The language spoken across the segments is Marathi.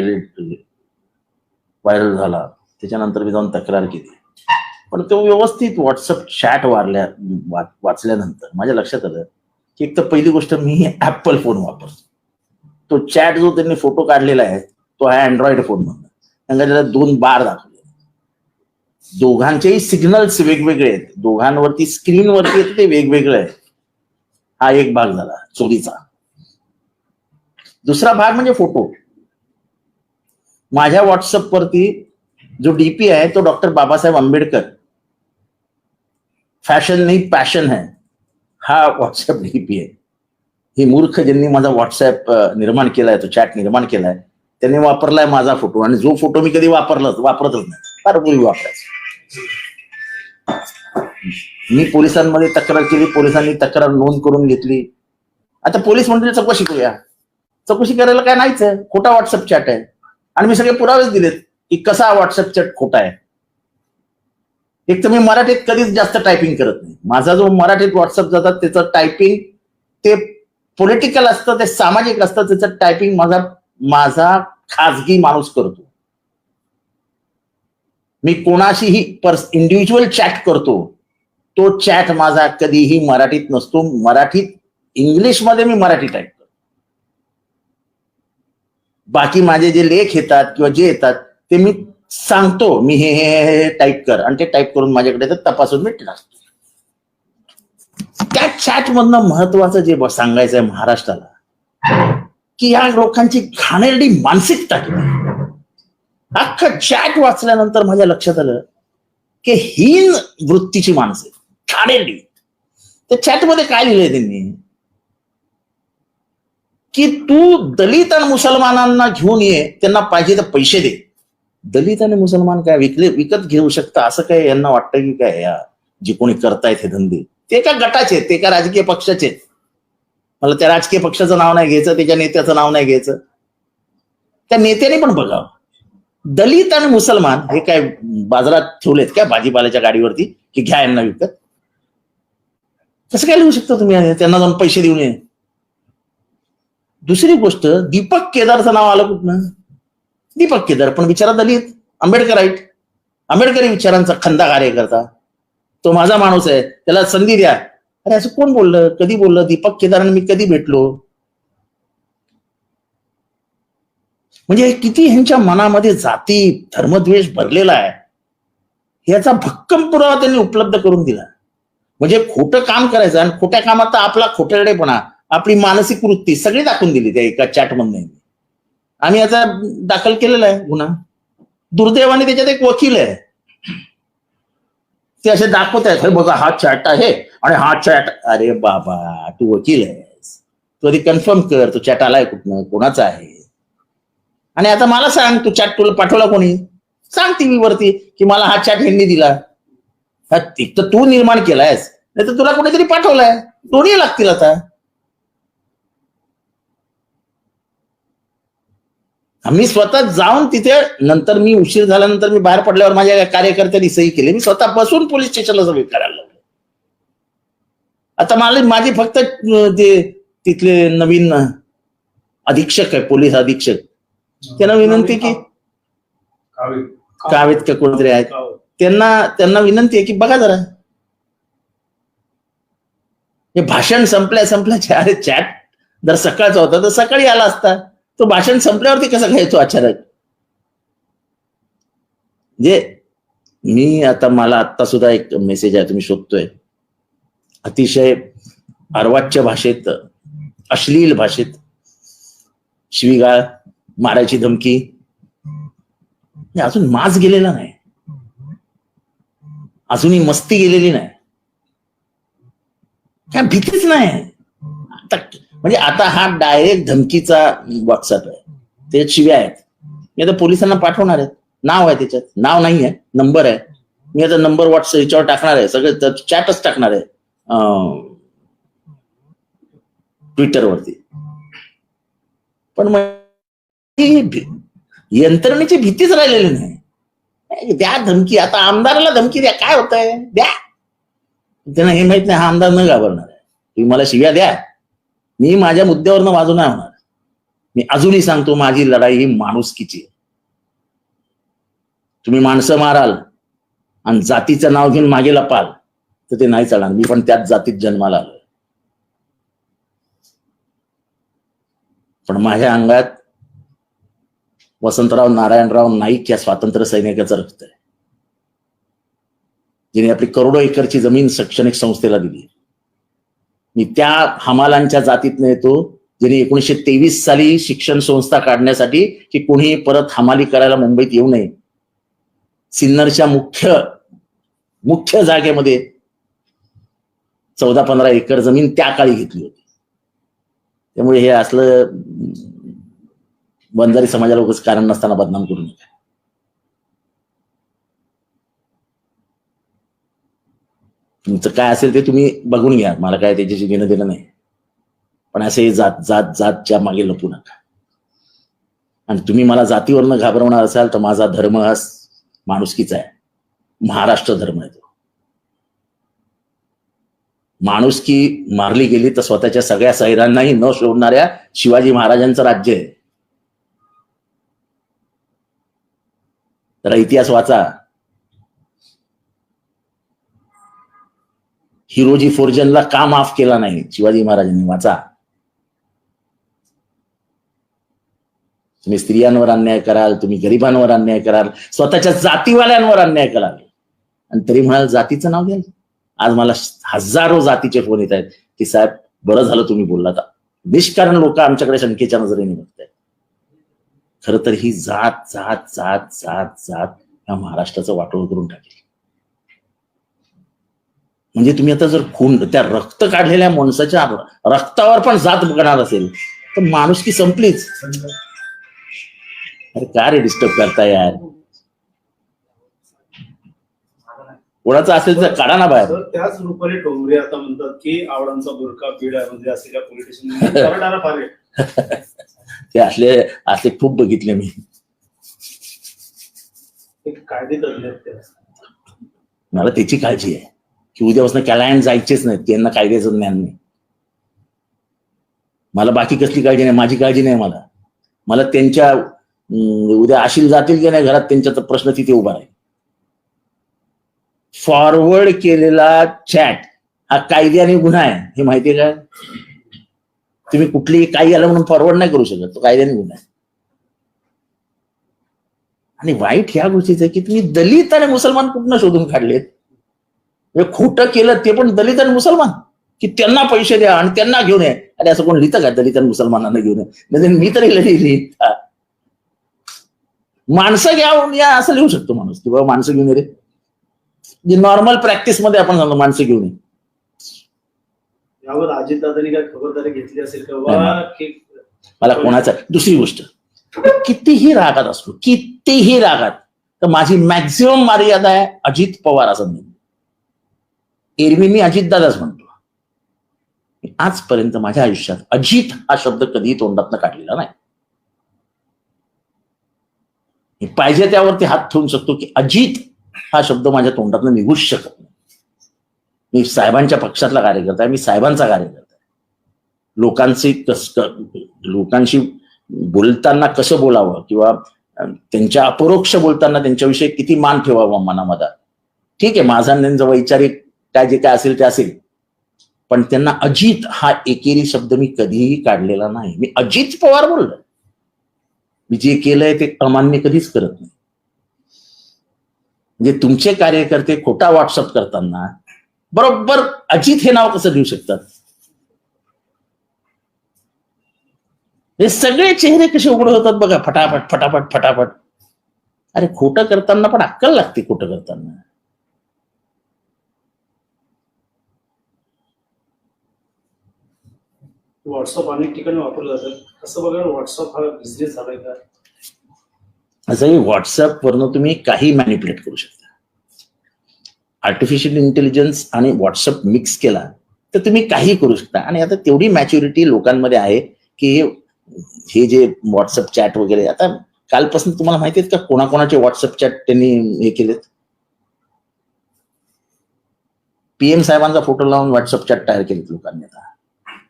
व्हायरल व्हायरल झाला. त्याच्यानंतर मी जाऊन तक्रार केली. पण तो व्यवस्थित व्हॉट्सअप चॅट वारल्या वाचल्यानंतर माझ्या लक्षात आलं की एक तर पहिली गोष्ट मी ऍपल फोन वापरतो. तो चॅट जो त्यांनी फोटो काढलेला आहे तो आहे अँड्रॉइड फोन म्हणून त्यांना त्याला दोन बार दाखवले. दोघांचेही सिग्नल्स वेगवेगळे आहेत. दोघांवरती स्क्रीनवरती ते वेगवेगळं आहे हा एक भाग झाला चोरीचा. दुसरा भाग म्हणजे फोटो माझ्या व्हॉट्सअप वरती जो डीपी आहे तो डॉक्टर बाबासाहेब आंबेडकर. फॅशन नाही पॅशन है हा व्हॉट्सअप डीपी आहे. ही मूर्ख ज्यांनी माझा व्हॉट्सअप निर्माण केलाय तो चॅट निर्माण केलाय त्यांनी वापरलाय माझा फोटो आणि जो फोटो मी कधी वापरला वापरतच नाही. फार पूर्वी वापरायचा मी पोलिसांमध्ये तक्रार केली पोलिसांनी तक्रार नोंद करून घेतली. आता पोलीस म्हणजे चौकशी करूया. चौकशी करायला काय नाहीच आहे. खोटा व्हॉट्सअप चॅट आहे. आणि मी सगळे पुरावेच दिलेत की कसा व्हॉट्सअप चॅट खोटा आहे. एक तर मी मराठीत कधीच जास्त टायपिंग करत नाही. माझा जो मराठीत व्हॉट्सअप जातात त्याचं टायपिंग ते पॉलिटिकल असतं ते सामाजिक असतं त्याचं टायपिंग माझा माझा खाजगी माणूस करतो. मी कोणाशीही पर्स इंडिव्हिज्युअल चॅट करतो. तो चॅट माझा कधीही मराठीत नसतो. मराठीत इंग्लिशमध्ये मी मराठी टाईप बाकी माझे जे लेख येतात किंवा जे येतात ते मी सांगतो मी हे हे हे टाईप कर. आणि ते टाईप करून माझ्याकडे तर तपासून मी टाकतो त्या चॅट मधनं महत्वाचं जे सांगायचं आहे महाराष्ट्राला की या लोकांची घाणेरडी मानसिकता किंवा अख्खं चॅट वाचल्यानंतर माझ्या लक्षात आलं की हीन वृत्तीची माणसं घाणेरडी. त्या चॅटमध्ये काय लिहिलंय त्यांनी? की तू दलित आणि मुसलमानांना घेऊन ये त्यांना पाहिजे तर पैसे दे. दलित आणि मुसलमान काय विकले विकत घेऊ शकता असं काय यांना वाटतं की काय या जे कोणी करतायत हे धंदे? ते का गटाचे ते का राजकीय पक्षाचे मला त्या राजकीय पक्षाचं नाव नाही घ्यायचं त्याच्या नेत्याचं नाव नाही घ्यायचं. त्या नेत्याने पण बघावं. दलित आणि मुसलमान हे काय बाजारात ठेवलेत काय भाजीपाल्याच्या गाडीवरती की घ्या यांना विकत? कसं काय लिहू शकता तुम्ही? त्यांना जाऊन पैसे देऊन ये. दुसरी गोष्ट दीपक केदारचं नाव आलं कुठनं? दीपक केदार. पण विचारा दलित आंबेडकराईट. आंबेडकरी विचारांचा खंदा कार्यकर्ता. तो माझा माणूस आहे. त्याला संधी द्या. अरे असं कोण बोललं? कधी बोललं? दीपक केदार आणि मी कधी भेटलो? म्हणजे किती ह्यांच्या मनामध्ये जाती धर्मद्वेष भरलेला आहे. याचा भक्कम पुरावा त्यांनी उपलब्ध करून दिला. म्हणजे खोटं काम करायचं आणि खोट्या कामात तर आपला खोटरडेपणा. आपली मानसिक वृत्ती सगळी दाखवून दिली त्या एका चॅट आम्ही याचा दाखल केलेला आहे गुन्हा. दुर्दैवाने त्याच्यात एक वकील आहे. ते असे दाखवत आहेत "हे बघा हा चॅट आहे आणि हा चॅट अरे बाबा तू वकील आहेस. तू आधी कन्फर्म कर तो चॅट आलाय कुठनं कोणाचा आहे? आणि आता मला सांग तू चॅट तुला पाठवला कोणी? सांग टीव्ही वरती की मला हा चॅट ह्यांनी दिला. हा, तर तू निर्माण केलायस. नाही तर तुला कुठेतरी पाठवलाय. दोन्ही लागतील आता. आम्ही स्वतः जाऊन तिथे नंतर मी उशीर झाल्यानंतर मी बाहेर पडल्यावर माझ्या कार्यकर्त्यांनी सही केली. मी स्वतः बसून पोलीस स्टेशनला सगळी करायला लागलो. आता मला माझी फक्त ते तिथले नवीन अधीक्षक आहे पोलीस अधीक्षक. त्यांना विनंती की कावे कावेत का कोणतरी आहेत. त्यांना त्यांना विनंती आहे की बघा जरा. हे भाषण संपल्या संपल्या अरे चॅट जर सकाळचा होता तर सकाळी आला असता. तो भाषण संपल्यावरती कसा घ्यायचो अचानक? म्हणजे मी आता मला आता सुद्धा एक मेसेज आहे तुम्ही शोधतोय. अतिशय अर्वाच्य भाषेत अश्लील भाषेत शिवीगाळ मारायची धमकी. हे अजून माज गेलेला नाही. अजूनही मस्ती गेलेली नाही. काय भीतीच नाही. आता म्हणजे आता हा डायरेक्ट धमकीचा व्हॉट्सअप आहे. त्याच्यात शिव्या आहेत. मी आता पोलिसांना पाठवणार आहेत नाव आहे त्याच्यात. नाव नाही आहे. नंबर आहे. मी आता नंबर व्हॉट्सअप याच्यावर टाकणार आहे. सगळं चॅटच टाकणार आहे. ट्विटरवरती पण यंत्रणेची भीतीच राहिलेली नाही. द्या धमकी. आता आमदाराला धमकी द्या. काय होत आहे द्या. त्यांना हे माहीत नाही. हा आमदार न घाबरणार आहे. तुम्ही मला शिव्या द्या. मी माझ्या मुद्द्यावरनं बाजू नाही होणार. मी अजूनही सांगतो माझी लढाई ही माणुसकीची आहे. तुम्ही माणसं माराल आणि जातीचं नाव घेऊन मागे लपाल तर ते नाही चालणार. मी पण त्याच जातीत जन्माला आलो पण माझ्या अंगात वसंतराव नारायणराव नाईक या स्वातंत्र्य सैनिकाचं रक्त आहे. जिने आपली करोडो एकरची जमीन शैक्षणिक संस्थेला दिली मी त्या हमालांच्या जातीतनं येतो ज्यांनी एकोणीशे तेवीस साली शिक्षण संस्था काढण्यासाठी की कोणी परत हमाली करायला मुंबईत येऊ नये. सिन्नरच्या मुख्य मुख्य जागेमध्ये चौदा पंधरा एकर जमीन त्या काळी घेतली होती. त्यामुळे हे असलं बंजारी समाजाला उगाच कारण नसताना बदनाम करू नका. तुमचं काय असेल ते तुम्ही बघून घ्या. मला काय त्याच्याशी घेणं देणं नाही. पण असे जात जात जातच्या मागे लपू नका. आणि तुम्ही मला जातीवरनं घाबरवणार असाल तर माझा धर्म हा माणुसकीचा आहे. महाराष्ट्र धर्म आहे तो. माणुसकी मारली गेली तर स्वतःच्या सगळ्या सैरांनाही न सोडणाऱ्या शिवाजी महाराजांचं राज्य आहे. जरा इतिहास वाचा. हिरोजी फोर्जनला का माफ केला नाही? शिवाजी महाराजांनी वाचा. तुम्ही स्त्रियांवर अन्याय कराल तुम्ही गरिबांवर अन्याय कराल स्वतःच्या जातीवाल्यांवर अन्याय कराल. आणि तरी म्हणाल जातीचं नाव घ्याल आज मला हजारो जातीचे फोन येत आहेत. की साहेब बरं झालं तुम्ही बोललात. निष्कारण लोक आमच्याकडे शंकेच्या नजरेने बघताय खर तर ही जात जात जात जात जात या महाराष्ट्राचं वाटोळ करून टाकेल. म्हणजे तुम्ही आता जर खून त्या रक्त काढलेल्या माणसाच्या रक्तावर पण जात बघणार असेल तर माणुसकी संपलीच. अरे का रे डिस्टर्ब करता यार? कोणाचं असेल तर काढा ना बाहेर. त्याच रूपाने ठोंबरे आता म्हणतात की आवडांचा बुरका बीड आहे म्हणजे असे त्या पोलिटिशियन. ते असले असले खूप बघितले मी. ते. मला त्याची काळजी आहे. की उद्यापासून कॅलायन जायचेच नाहीत त्यांना कायद्याचं ज्ञान नाही. मला बाकी कसली काळजी नाही माझी काळजी नाही मला. मला त्यांच्या उद्या आशील जातील की नाही घरात त्यांच्याचा तर प्रश्न तिथे उभा आहे फॉरवर्ड केलेला चॅट हा कायद्याने गुन्हा आहे. हे माहितीये का? तुम्ही कुठली काही आलं म्हणून फॉरवर्ड नाही करू शकत. तो कायद्याने गुन्हा आहे. आणि वाईट ह्या गोष्टीचं आहे की तुम्ही दलित आणि मुसलमान कुठनं शोधून काढलेत? खोटं केलं ते पण दलित आणि मुसलमान. की त्यांना पैसे द्या आणि त्यांना घेऊन ये. अरे असं कोण लिहितं का दलित आणि मुसलमानांना घेऊन ये? म्हणजे मी तरी लिहिली माणसं घ्यावून या असं लिहू शकतो माणूस. की बाबा माणसं घेऊन ये रे. जे नॉर्मल प्रॅक्टिसमध्ये आपण सांगतो माणसं घेऊन ये. यावर अजितदादांनी काय खबरदारी घेतली असेल का? मला कोणाचा दुसरी गोष्ट. कितीही रागात असतो कितीही रागात तर माझी मॅक्झिमम मर्यादा आहे अजित पवार असं म्हणून एरवी मी अजितदादाच म्हणतो. आजपर्यंत माझ्या आयुष्यात अजित हा शब्द कधीही तोंडातनं काढलेला नाही. मी पाहिजे त्यावरती हात ठेवून शकतो की अजित हा शब्द माझ्या तोंडातनं निघूच शकत नाही. मी साहेबांच्या पक्षातला कार्यकर्ता आहे मी साहेबांचा कार्यकर्ता आहे. लोकांचे कस लोकांशी बोलताना कसं बोलावं किंवा त्यांच्या अपरोक्ष बोलताना त्यांच्याविषयी किती मान ठेवावा मनामध्ये? ठीक आहे माझा त्यांचा वैचारिक काय जे काय असेल ते असेल. पण त्यांना अजित हा एकेरी शब्द मी कधीही काढलेला नाही. मी अजित पवार बोललो मी जे केलंय ते अमान्य कधीच करत नाही. म्हणजे तुमचे कार्यकर्ते खोटा व्हॉट्सअप करताना बरोबर अजित हे नाव कसं देऊ शकतात? हे सगळे चेहरे कसे उघड होतात बघा फटाफट फटाफट फटाफट. अरे खोटं करताना पण अक्कल लागते खोटं करताना. व्हॉट्सअप अनेक ठिकाणी वापरलं जातं. असं बघा व्हॉट्सअप हा बिझनेस झालाय का? असं व्हॉट्सअप वरनं तुम्ही काही मॅनिप्युलेट करू शकता. आर्टिफिशियल इंटेलिजन्स आणि व्हॉट्सअप मिक्स केला तर तुम्ही काही करू शकता. आणि आता तेवढी मॅच्युरिटी लोकांमध्ये आहे की हे हे जे व्हॉट्सअप चॅट वगैरे आता कालपासून तुम्हाला माहिती आहेत का कोणाकोणाचे व्हॉट्सअप चॅट त्यांनी हे केलेत? पीएम साहेबांचा फोटो लावून व्हॉट्सअप चॅट तयार केलेत लोकांनी आता.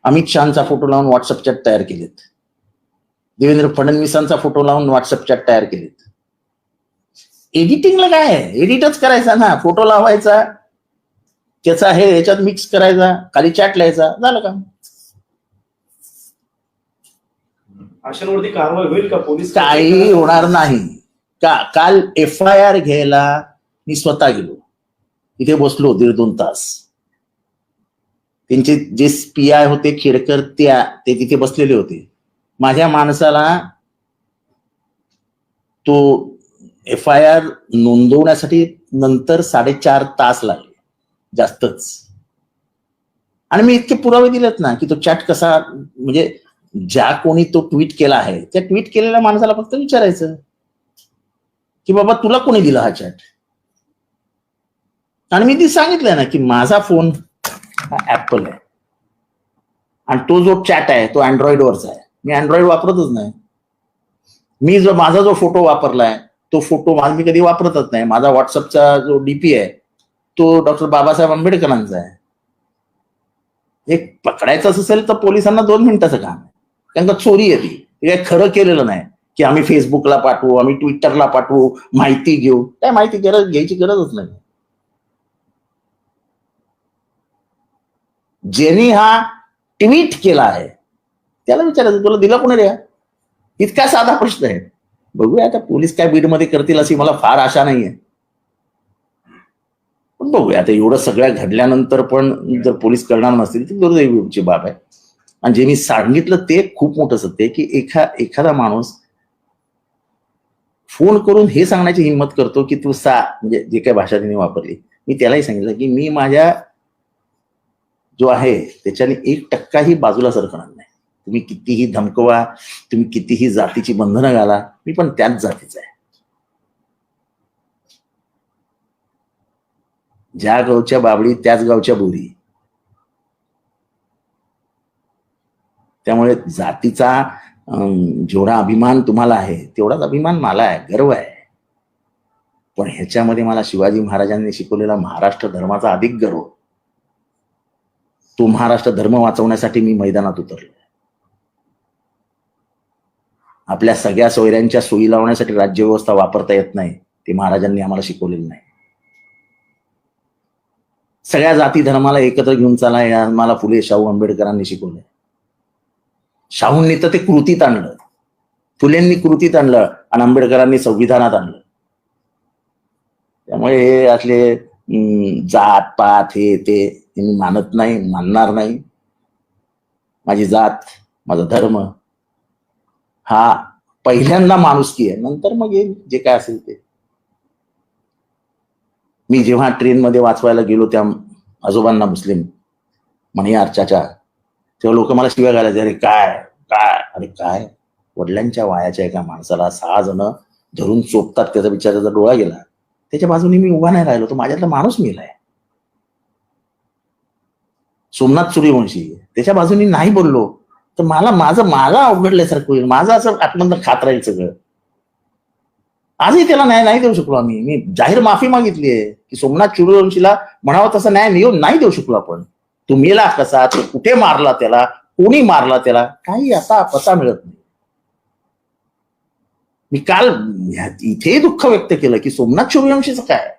अमित शहाचा फोटो लावून व्हॉट्सअप चॅट तयार केलेत. देवेंद्र फडणवीसांचा फोटो लावून व्हॉट्सअप चॅट तयार केलेत. एडिटिंगला काय आहे? एडिटच करायचा ना. फोटो लावायचा त्याचा हे याच्यात मिक्स करायचा खाली चॅट लिहायचा झालं का? अशांवरती कारवाई होईल का पोलीस? काही होणार नाही. का काल एफ आय आर घ्यायला मी स्वतः गेलो. तिथे बसलो दीड दोन तास. त्यांचे जे पी आय होते खेडकर त्या ते तिथे बसलेले होते. माझ्या माणसाला तो एफ आय आर नोंदवण्यासाठी नंतर साडेचार तास लागले जास्तच. आणि मी इतके पुरावे दिलेत ना की तो चॅट कसा म्हणजे ज्या कोणी तो ट्विट केला आहे त्या ट्विट केलेल्या माणसाला फक्त विचारायचं की बाबा तुला कोणी दिला हा चॅट? आणि मी ती सांगितलंय ना की माझा फोन ऍपल आहे. आणि तो जो चॅट आहे तो अँड्रॉइडवरचा आहे. मी अँड्रॉइड वापरतच नाही. मी जो माझा जो फोटो वापरलाय तो फोटो माझा मी कधी वापरतच नाही. माझा व्हॉट्सअपचा जो डीपी आहे तो डॉक्टर बाबासाहेब आंबेडकरांचा आहे. एक पकडायचं असेल तर पोलिसांना दोन मिनिटाचं काम आहे. कारण का चोरी आहे ती. काही खरं केलेलं नाही की आम्ही फेसबुकला पाठवू आम्ही ट्विटरला पाठवू माहिती घेऊ. काय माहिती गरज घ्यायची गरजच नाही. ज्यांनी हा ट्विट केला आहे त्याला विचारायचं तुला दिला कोणी रे इतका साधा प्रश्न आहे. बघूया आता पोलीस काय बीडमध्ये करतील अशी मला फार आशा नाहीये. पण बघूया आता एवढं सगळ्या घडल्यानंतर पण जर पोलीस करणार नसतील तर दुर्दैवीची बाब आहे. आणि जे मी सांगितलं ते खूप मोठं सत्य आहे की एखा एखादा माणूस फोन करून हे सांगण्याची हिंमत करतो की तू सा म्हणजे जे काही भाषा त्यांनी वापरली मी त्यालाही सांगितलं की मी माझ्या जो आहे त्याच्याने एक टक्काही बाजूला सरकणार नाही. तुम्ही कितीही धमकवा तुम्ही कितीही जातीची बंधनं घाला मी पण त्याच जातीचा आहे. ज्या गावच्या बाबडी त्याच गावच्या बोरी. त्यामुळे जातीचा जेवढा अभिमान तुम्हाला आहे तेवढाच अभिमान मला आहे गर्व आहे. पण ह्याच्यामध्ये मला शिवाजी महाराजांनी शिकवलेला महाराष्ट्र धर्माचा अधिक गर्व. तो महाराष्ट्र धर्म वाचवण्यासाठी मी मैदानात उतरलो. आपल्या सगळ्या सोयऱ्यांच्या सोयी लावण्यासाठी राज्यव्यवस्था वापरता येत नाही ते महाराजांनी आम्हाला शिकवलेलं नाही. सगळ्या जाती धर्माला एकत्र घेऊन चाला हे आम्हाला फुले शाहू आंबेडकरांनी शिकवलंय शाहूंनी तर ते कृतीत आणलं. फुलेंनी कृतीत आणलं आणि आंबेडकरांनी संविधानात आणलं. त्यामुळे हे असले जात पात हे ते मी मानत नाही मानणार नाही. माझी जात माझा धर्म हा पहिल्यांदा माणुसकी आहे. नंतर मग येईल जे काय असेल ते. मी जेव्हा ट्रेनमध्ये वाचवायला गेलो त्या आजोबांना मुस्लिम म्हणे अर्चाच्या तेव्हा लोक मला शिव्या घालायचे अरे काय काय अरे काय? वडिलांच्या वायाच्या एका माणसाला सहा जण धरून चोपतात त्याचा बिचाराचा डोळा गेला त्याच्या बाजूने मी उभा नाही राहिलो तो माझ्यातला माणूस मेलाय. सोमनाथ सूर्यवंशी त्याच्या बाजूने नाही बोललो तर मला माझं मला अवघडल्यासारखं होईल. माझं असं आतमधनं खात राहील सगळं. आजही त्याला न्याय नाही देऊ शकलो आम्ही. मी जाहीर माफी मागितली आहे की सोमनाथ सूर्यवंशीला म्हणावं तसा न्याय मिळून नाही देऊ शकलो आपण. तो मेला कसा? तो कुठे मारला त्याला? कोणी मारला त्याला? काही असा पता मिळत नाही. मी काल ह्या- इथे दुःख व्यक्त केलं की सोमनाथ सूर्यवंशीचं काय?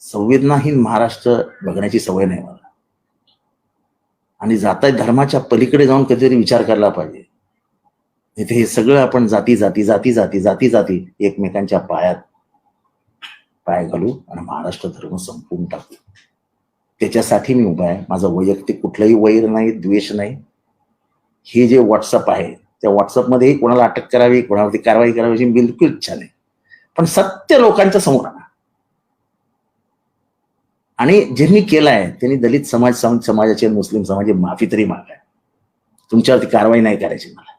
संवेदनाहीन महाराष्ट्र बघण्याची सवय नाही मला. आणि जाता धर्माच्या पलीकडे जाऊन कधीतरी विचार करायला पाहिजे. इथे हे सगळं आपण जाती जाती जाती जाती जाती जाती एकमेकांच्या पायात पाय घालू आणि महाराष्ट्र धर्म संपवून टाकू. त्याच्यासाठी मी उभा आहे. माझं वैयक्तिक कुठलंही वैर नाही द्वेष नाही. हे जे व्हॉट्सअप आहे त्या व्हॉट्सअपमध्येही कोणाला अटक करावी कोणावरती कारवाई करावी अशी बिलकुल इच्छा नाही. पण सत्य लोकांच्या समोर आणा. आणि ज्यांनी केलाय त्यांनी दलित समाज समाजाचे मुस्लिम समाजाची माफी तरी मागाय. तुमच्यावरती कारवाई नाही करायची मला.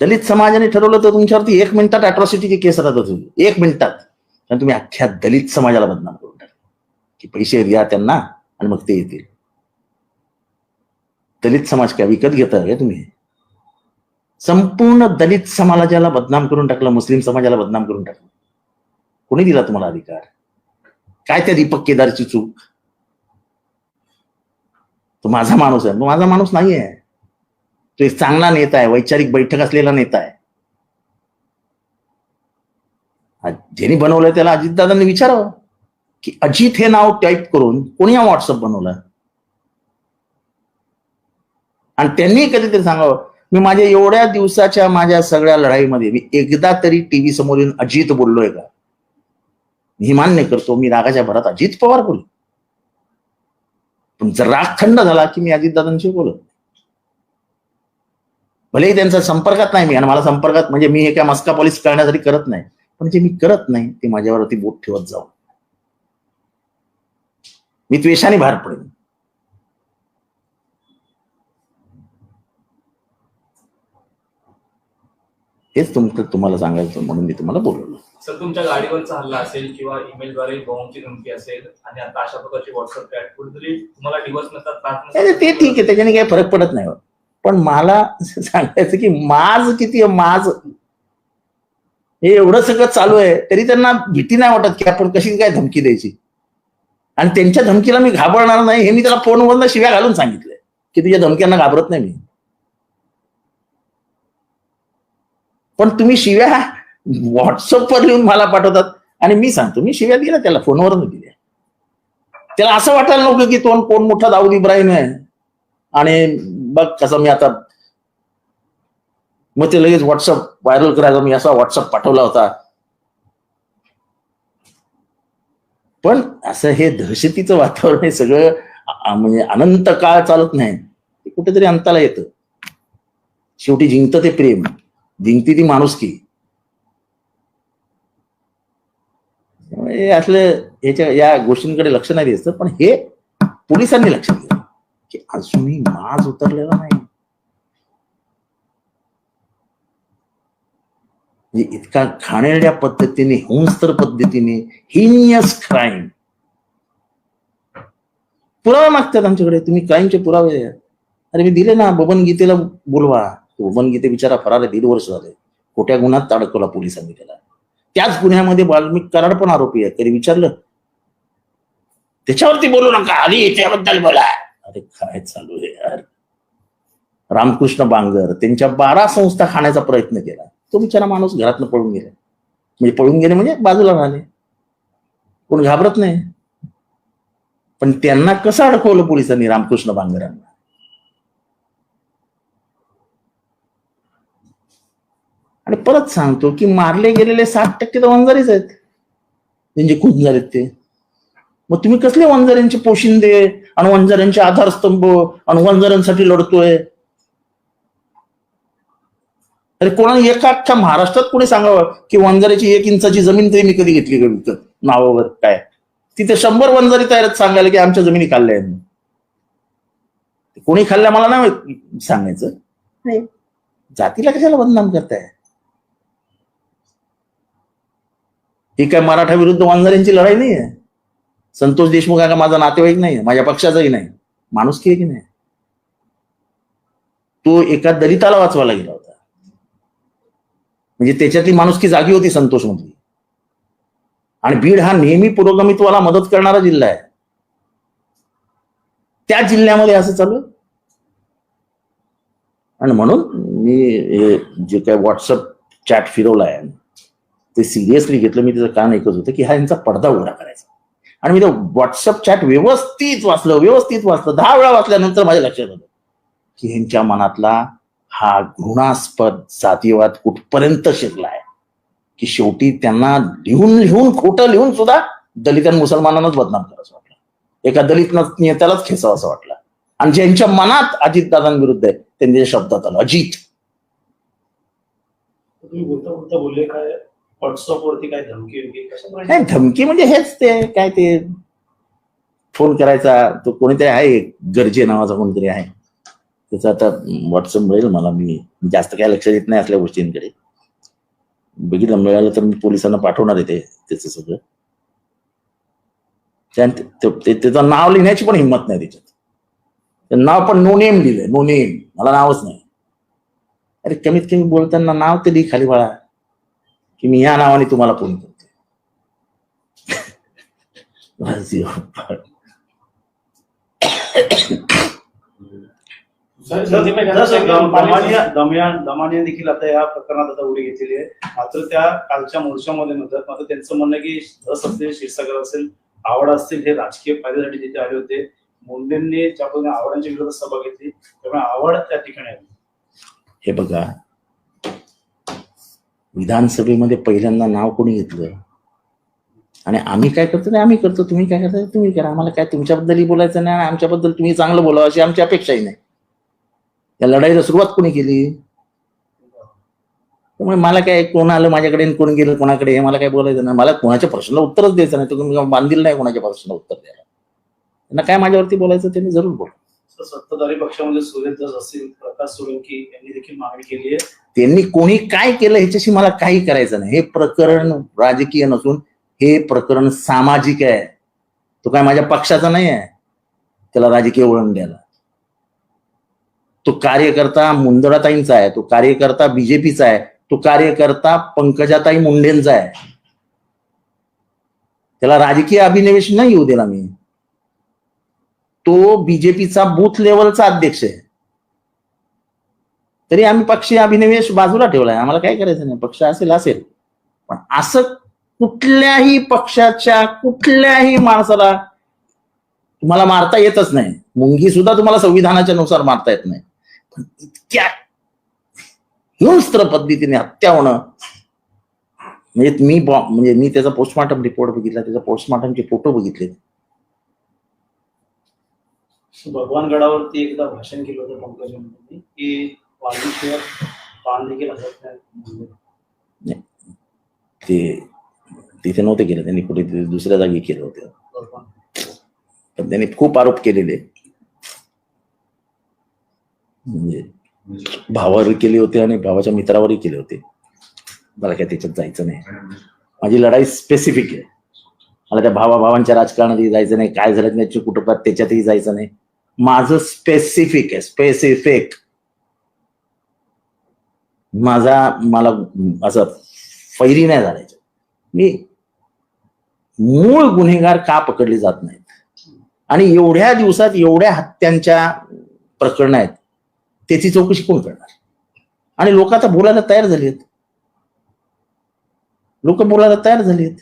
दलित समाजाने ठरवलं तर तुमच्यावरती एक मिनिटात अट्रॉसिटीची केस राहत तुम्ही एक मिनिटात. कारण तुम्ही अख्ख्या दलित समाजाला बदनाम करून टाकले की पैसे द्या त्यांना आणि मग ते येतील. दलित समाज काय विकत घेता का तुम्ही? संपूर्ण दलित समाजाला बदनाम करून टाकलं मुस्लिम समाजाला बदनाम करून टाकलं. कोणी दिला तुम्हाला अधिकार? काय त्या दीपक केदारची चूक? तो माझा माणूस आहे. तो माझा माणूस नाही आहे तो एक चांगला नेता आहे वैचारिक बैठक असलेला नेता आहे. ज्यांनी बनवलंय त्याला अजितदादांनी विचारावं की अजित हे नाव टाईप करून कोणी हा व्हॉट्सअप बनवला? आणि त्यांनी कधीतरी सांगावं मी माझ्या एवढ्या दिवसाच्या माझ्या सगळ्या लढाईमध्ये मी एकदा तरी टीव्ही समोर येऊन अजित बोललोय का? मी मान्य करतो मी रागाच्या भरात अजित पवार बोललो. पण जर राग थंड झाला की मी अजितदादांशी बोलत भलेही त्यांच्या संपर्कात नाही मी आणि मला संपर्कात म्हणजे मी हे काय मस्का पॉलिस करण्यासाठी करत नाही पण जे मी करत नाही ते माझ्यावरती बोट ठेवत जाऊ. मी त्वेषाने बाहेर पडेन. हेच तुमचं तुम्हाला सांगायचं म्हणून मी तुम्हाला बोलवलं. सर तुमच्या गाडीवरचा हल्ला असेल किंवा ईमेलद्वारे बॉम्बची धमकी असेल आणि आता अशा प्रकारची व्हॉट्सअप कुठेतरी तुम्हाला नसतात ते ठीक आहे त्याच्याने काही फरक पडत नाही पण मला सांगायचं की माज किती आहे माज. हे एवढं सगळं चालू आहे तरी त्यांना भीती नाही वाटत की आपण कशी काय धमकी द्यायची. आणि त्यांच्या धमकीला मी घाबरणार नाही हे मी त्याला फोनवरनं शिव्या घालून सांगितलंय की तुझ्या धमक्यांना घाबरत नाही मी. पण तुम्ही शिव्या व्हॉट्सअपवर लिहून मला पाठवतात. आणि मी सांगतो मी शिव्या दिल्या त्याला फोनवर दिल्या. त्याला असं वाटायला नको की तो कोण मोठा दाऊद इब्राहिम आहे. आणि बघ कसं मी आता मग ते लगेच व्हॉट्सअप व्हायरल करायचा मी असा व्हॉट्सअप पाठवला होता. पण असं हे दहशतीचं वातावरण हे सगळं म्हणजे अनंत काळ चालत नाही. ते कुठेतरी अंताला येतं. शेवटी जिंकतं ते प्रेम. जिंकती ती माणुसकी की. असलं ह्याच्या या गोष्टींकडे लक्ष नाही द्यायचं पण हे पोलिसांनी लक्ष दिलं. की अजूनही माज उतरलेला नाही. म्हणजे इतका घाणेरड्या पद्धतीने हिंस्तर पद्धतीने हिनियस क्राईम पुरावे मागतात आमच्याकडे तुम्ही क्राईमचे पुरावे. अरे मी दिले ना बबन गीतेला बोलवा. तो गीते बिचारा फरार दीड वर्ष झाले. खोट्या गुन्ह्यात अडकवला पोलिसांनी त्याला. त्याच गुन्ह्यामध्ये बाल्मिक कराड पण आरोपी आहे. तरी विचारलं? त्याच्यावरती बोलू नका. आधी त्याबद्दल बोला. अरे काय चालू आहे यार? रामकृष्ण बांगर त्यांच्या बारा संस्था खाण्याचा प्रयत्न केला. तो बिचारा माणूस घरातनं पळून गेला. म्हणजे पळून गेले म्हणजे बाजूला राहिले. कोण घाबरत नाही. पण त्यांना कसं अडकवलं पोलिसांनी रामकृष्ण बांगरांना? आणि परत सांगतो की मारले गेलेले साठ टक्के तर वंजारीच आहेत. त्यांचे खून झालेत ते. मग तुम्ही कसले वंजाऱ्यांचे पोशिंदे आणि वंजाऱ्यांचे आधारस्तंभ आणि वंजाऱ्यांसाठी लढतोय? अरे कोणाला एका अख्ख्या महाराष्ट्रात कोणी सांगावं की वंजाऱ्याची एक इंचाची जमीन तरी मी कधी घेतली विकत? नावावर काय? तिथे शंभर वंजारी तयार सांगायला की आमच्या जमिनी खाल्ल्या कोणी खाल्ल्या मला नाही सांगायचं. जातीला कशाला बदनाम करताय? ही काय मराठा विरुद्ध वंजाऱ्यांची लढाई नाही आहे संतोष देशमुख हा का माझा नातेवाईक नाही माझ्या पक्षाचाही नाही. माणुसकी आहे की नाही? तो एका दलिताला वाचवायला गेला होता. म्हणजे त्याच्यातली माणुसकी जागी होती संतोष मधली आणि बीड हा नेहमी पुरोगमित्वाला मदत करणारा जिल्हा आहे. त्या जिल्ह्यामध्ये असं चालू आणि म्हणून मी हे जे काय व्हॉट्सअप चॅट फिरवलाय ते सिरियसली घेतलं मी त्याचं कारण एकच होतं की हा यांचा पडदा उघडा करायचा. आणि मी ते व्हॉट्सअप चॅट व्यवस्थित वाचलं व्यवस्थित वाचलं. दहा वेळा वाचल्यानंतर माझ्या लक्षात आलं की ह्यांच्या मनातला हा घृणास्पद जातीवाद कुठपर्यंत शिरलाय? की शेवटी त्यांना लिहून लिहून खोटं लिहून सुद्धा दलित आणि मुसलमानांनाच बदनाम करायचं वाटलं. एका दलित नेत्यालाच खेचावं असं वाटलं. आणि ज्यांच्या मनात अजितदादांविरुद्ध आहे त्यांच्या शब्दात आलं अजित. बोलता बोलता बोलले काय? व्हॉट्सअप वरती काय धमकी वगैरे नाही धमकी म्हणजे हेच ते काय ते फोन करायचा तो कोणीतरी आहे गरजे नावाचा कोणीतरी आहे. त्याचं आता व्हॉट्सअप मिळेल मला मी जास्त काय लक्ष देत नाही असल्या गोष्टींकडे. बघितलं मिळालं तर मी पोलिसांना पाठवणार आहे ते त्याचं सगळं. त्याचं नाव लिहिण्याची पण हिंमत नाही त्याच्यात. नाव पण नो नेम लिहिलंय नो नेम मला नावच नाही. अरे कमीत कमी बोलताना नाव ते लिही खाली बाळा. की मी या नावाने तुम्हाला फोन करते दमानिया देखील आता या प्रकरणात आता उडी घेतलेली आहे. मात्र त्या कालच्या मोर्चामध्ये म्हणतात मात्र त्यांचं म्हणणं आहे की रस असतील क्षीरसागर असेल आवड असतील हे राजकीय फायद्यासाठी तिथे आले होते. मुंडेंनी ज्या पद्धतीने आवडांच्या विरोधात सभा घेतली त्यामुळे आवड त्या ठिकाणी आली. हे बघा विधानसभेमध्ये पहिल्यांदा नाव कोणी घेतलं? आणि आम्ही काय करतो नाही आम्ही करतो तुम्ही काय करता तुम्ही करा. आम्हाला काय तुमच्याबद्दलही बोलायचं नाही आणि आमच्याबद्दल तुम्ही चांगलं बोलावं अशी आमची अपेक्षाही नाही. या लढाईला सुरुवात कोणी केली? त्यामुळे मला काय कोण आलं माझ्याकडे कोण गेलं कोणाकडे हे मला काय बोलायचं नाही. मला कोणाच्या प्रश्नाला उत्तरच द्यायचं नाही. तुम्ही बांधील नाही कोणाच्या प्रश्नाला उत्तर द्यायला. त्यांना काय माझ्यावरती बोलायचं त्यांनी जरूर बोला तर सत्ताधारी पक्षामध्ये सुरेश असतील प्रकाश सोळंकी यांनी देखील मागणी केली आहे. त्यांनी कोणी काय केलं ह्याच्याशी मला काही करायचं नाही. हे प्रकरण राजकीय नसून हे प्रकरण सामाजिक आहे. तो काय माझ्या पक्षाचा नाही आहे. त्याला राजकीय वळण द्यायला. तो कार्यकर्ता मुंदडाताईंचा आहे. तो कार्यकर्ता बीजेपीचा आहे. तो कार्यकर्ता पंकजाताई मुंडेंचा आहे. त्याला राजकीय अभिनिवेश नाही येऊ दिला मी. तो बीजेपीचा बूथ लेवलचा अध्यक्ष आहे. तरी आम्ही पक्षीय अभिनिवेश बाजूला ठेवलाय. आम्हाला काय करायचं नाही. पक्ष असेल असेल. पण असं कुठल्याही पक्षाच्या कुठल्याही माणसाला तुम्हाला मारता येतच नाही. मुंगी सुद्धा तुम्हाला संविधानाच्या नुसार मारता येत नाही. पण इतक्या हिंस्त्र पद्धतीने हत्या होणं म्हणजे मी बॉ- म्हणजे मी त्याचा पोस्टमार्टम रिपोर्ट बघितला त्याचा पोस्टमार्टमचे फोटो बघितले. भगवान गडावरती एकदा भाषण केलं होतं पंकजा मुंडेंनी की पान देखील नाही. ते तिथे नव्हते केले. त्यांनी कुठे दुसऱ्या जागी केलं होतं. पण त्यांनी खूप आरोप केलेले. म्हणजे भावावर केले होते आणि भावाच्या मित्रावरही केले होते. मला काय त्याच्यात जायचं नाही. माझी लढाई स्पेसिफिक आहे. मला त्या भावा भावांच्या राजकारणातही जायचं नाही. काय झालं त्याच्या कुटुंबात त्याच्यातही जायचं नाही. माझं स्पेसिफिक आहे स्पेसिफिक माझा मला असं फैरी नाही झालायचं मी मूळ गुन्हेगार का पकडले जात नाहीत? आणि एवढ्या दिवसात एवढ्या हत्यांच्या प्रकरण आहेत त्याची चौकशी कोण करणार? आणि लोक आता बोलायला तयार झाली आहेत लोक बोलायला तयार झाली आहेत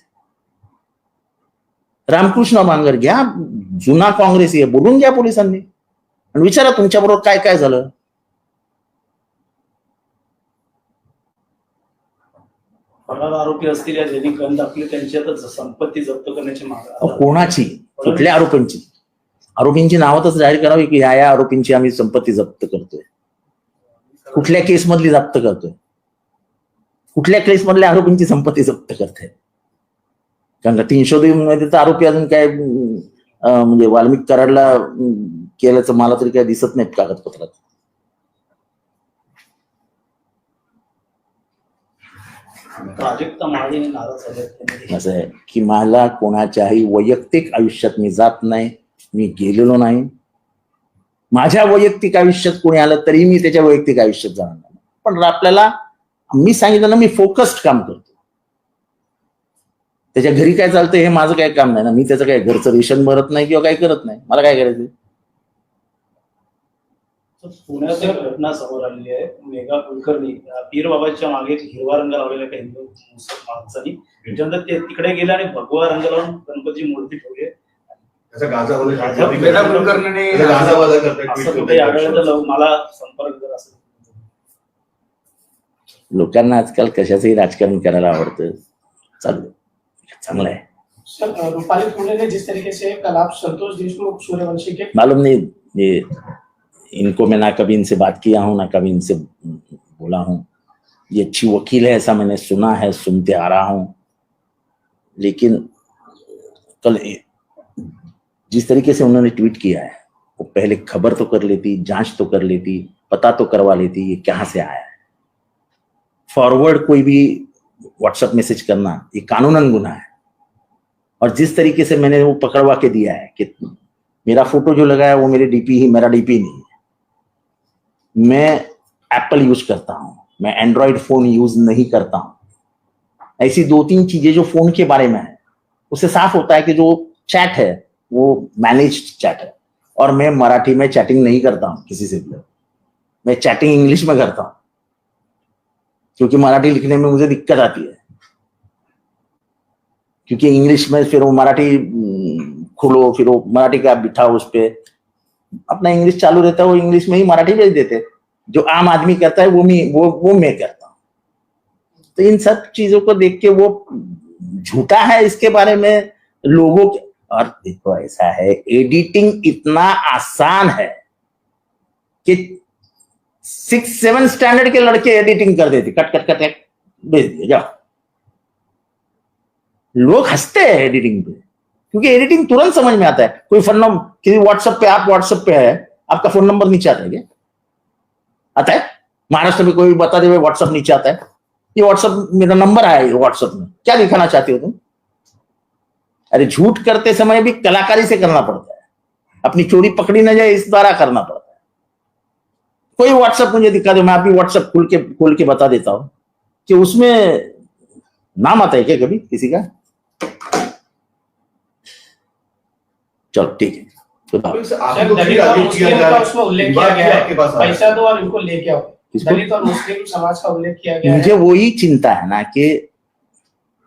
रामकृष्ण बांगर घ्या जुना काँग्रेसी आहे बोलून घ्या पोलिसांनी. आणि विचारा तुमच्याबरोबर काय काय झालं. फरार आरोपी असतील या ज्यांनी कण दाखले त्यांची आता ज- संपत्ती जप्त करण्याची अहो, मागणी कोणाची? कुठल्या आरोपींची? आरोपींची नावं तर जाहीर करावी की ह्या या आरोपींची आम्ही संपत्ती जप्त करतोय. कुठल्या केस मधली जप्त करतोय? कुठल्या केस मधल्या आरोपींची संपत्ती जप्त करताय? कारण का तीनशे मध्ये तर आरोपी अजून काय म्हणजे वाल्मिक कराडला केल्याचं मला तरी काय दिसत नाही कागदपत्रात. असं आहे की मला कोणाच्याही वैयक्तिक आयुष्यात मी जात नाही मी गेलेलो नाही. माझ्या वैयक्तिक आयुष्यात कोणी आलं तरी मी त्याच्या वैयक्तिक आयुष्यात जाणार नाही. पण आपल्याला मी सांगितलं ना मी फोकस्ड काम करतो त्याच्या घरी काय चालतं हे माझं काय काम नाही ना. मी त्याचं काय घरचं रेशन भरत नाही किंवा काय करत नाही. मला काय करायचं पुण्यात एक घटना समोर आलेली आहे. मेघा कुलकर्णी पीर बाबाच्या मागे एक हिरवा रंग लावलेला एका हिंदू मुसलमान माणसानी. त्याच्यानंतर ते तिकडे गेले आणि भगवा रंग लावून गणपतीची मूर्ती ठेवली. वेदा कुलकर्णीने. असं कुठे आढळलं? मला संपर्क जर असेल लोकांना आजकाल कशाचंही राजकारण करायला आवडतं. चालू चांगलं आहे. सर रूपाली पुणे ने जिस तरीके से कल आप संतोष देशमुख सूर्यवंशी के मालूम नहीं ये इनको मैं ना कभी इनसे बात किया हूँ ना कभी इनसे बोला हूँ। ये अच्छी वकील है ऐसा मैंने सुना है सुनते आ रहा हूँ। लेकिन कल जिस तरीके से उन्होंने ट्वीट किया है वो पहले खबर तो कर लेती जाँच तो कर लेती पता तो करवा लेती ये कहाँ से आया है। फॉरवर्ड कोई भी व्हाट्सएप मैसेज करना ये कानूनन गुना है। और जिस तरीके से मैंने वो पकड़वा के दिया है कि मेरा फ़ोटो जो लगा है वो मेरे डीपी ही, मेरा डीपी नहीं है। मैं एप्पल यूज़ करता हूँ, मैं एंड्रॉयड फ़ोन यूज़ नहीं करता हूँ। ऐसी दो तीन चीज़ें जो फ़ोन के बारे में है, उससे साफ़ होता है कि जो चैट है, वो मैनेज चैट है। और मैं मराठी में चैटिंग नहीं करता हूँ किसी से भी। मैं चैटिंग इंग्लिश में करता हूँ, क्योंकि मराठी लिखने में मुझे दिक्कत आती है। क्योंकि इंग्लिश में फिर वो मराठी हम्म, खोलो फिर वो मराठी का बिठाओ उस पर अपना इंग्लिश चालू रहता है वो इंग्लिश में ही मराठी भेज देते जो आम आदमी करता है वो मैं वो वो मैं करता हूँ। तो इन सब चीज़ों को देख के वो झूठा है इसके बारे में लोगों के और देखो ऐसा है एडिटिंग इतना आसान है कि सिक्स सेवन स्टैंडर्ड के लड़के एडिटिंग कर देते कट कट कट भेज दिए जाओ। लोग हँसते हैं एडिटिंग पे। क्योंकि एडिटिंग तुरंत समझ में आता है। कोई फ़ोन नंबर किसी व्हाट्सएप पे, आप व्हाट्सएप पे है, आपका फ़ोन नंबर नीचे आता है क्या? आता है? महाराष्ट्र में कोई भी बता दे व्हाट्सएप नीचे आता है। ये व्हाट्सएप मेरा नंबर आया है व्हाट्सएप में। क्या दिखाना चाहते हो तुम? अरे झूठ करते समय भी कलाकारी से करना पड़ता है। अपनी चोरी पकड़ी ना जाए, इस द्वारा करना पड़ता है। कोई व्हाट्सएप मुझे दिखा दो, मैं अभी व्हाट्सएप खोल के खोल के बता देता हूँ। कि उसमें नाम आता है क्या कभी किसी का? चलो ठीक है। बताओ सर आपको दलित फिर और आगे किया मुस्लिम जाए का उसमें उल्लेख किया बात गया फिर है। आपके पास आ रहा है। पैसा दो और इनको लेके आओ। किसको? दलित और मुस्लिम समाज का उल्लेख किया गया मुझे है। वही चिंता है ना कि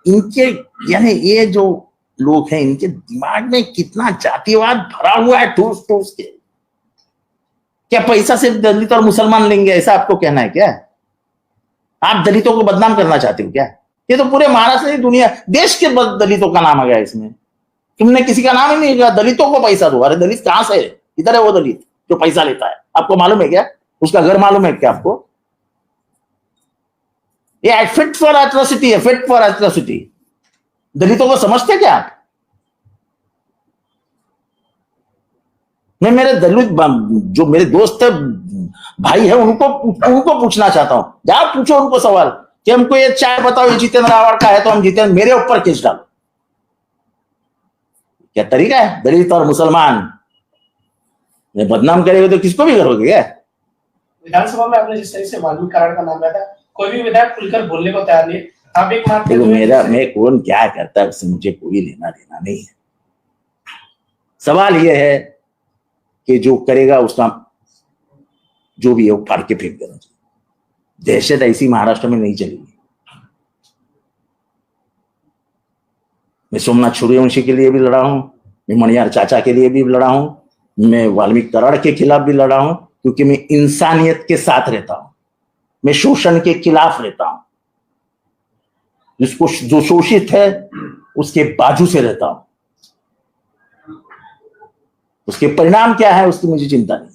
इनके यानी ये जो लोग हैं इनके दिमाग में कितना जातिवाद भरा हुआ है ठूस ठूस के। क्या पैसा सिर्फ दलित और मुसलमान लेंगे ऐसा आपको कहना है क्या? आप दलितों को बदनाम करना चाहते हो क्या? ये तो पूरे महाराष्ट्र की दुनिया, देश के दलितों का नाम आ गया इसमें। तुमने किसी का नाम ही नहीं लिया, दलितों को पैसा दो। अरे दलित कहाँ से? है इधर है वो दलित, जो पैसा लेता है। आपको मालूम है क्या? उसका घर मालूम है क्या आपको? ये फिट फॉर एट्रोसिटी है फिट फॉर एट्रोसिटी दलितों को समझते क्या आप? मैं मेरे दलित जो मेरे दोस्त है, भाई है, उनको उनको पूछना चाहता हूँ। जाओ पूछो उनको सवाल। कि हमको ये चाय बताओ ये जितेंद्र रावण का है तो हम जितेंद्र मेरे ऊपर केस डालो। क्या तरीका है? दलित और मुसलमान। बदनाम करेगा तो किसको भी करोगे क्या? विधानसभा में आपने जिस तरह से वाल्मीकि करार का नाम लिया था कोई भी विधायक खुलकर बोलने को तैयार नहीं आप एक मानते देखो मेरा मैं कौन क्या करता है उससे मुझे कोई लेना देना नहीं है। सवाल यह है कि जो करेगा उसका जो भी है वो फाड़ के फेंक देना चाहिए। दहशत ऐसी महाराष्ट्र में नहीं चलेगी मैं सोमनाथ सूर्यवंशी के लिए भी लड़ा हूँ, मैं मणियार चाचा के लिए भी लड़ा हूँ, मैं वाल्मीकि कराड़ के खिलाफ भी लड़ा हूँ, क्योंकि मैं इंसानियत के साथ रहता हूँ, मैं शोषण के खिलाफ रहता हूँ। जिसको जो शोषित है, उसके बाजू से रहता हूँ। उसके परिणाम क्या है, उसकी मुझे चिंता नहीं।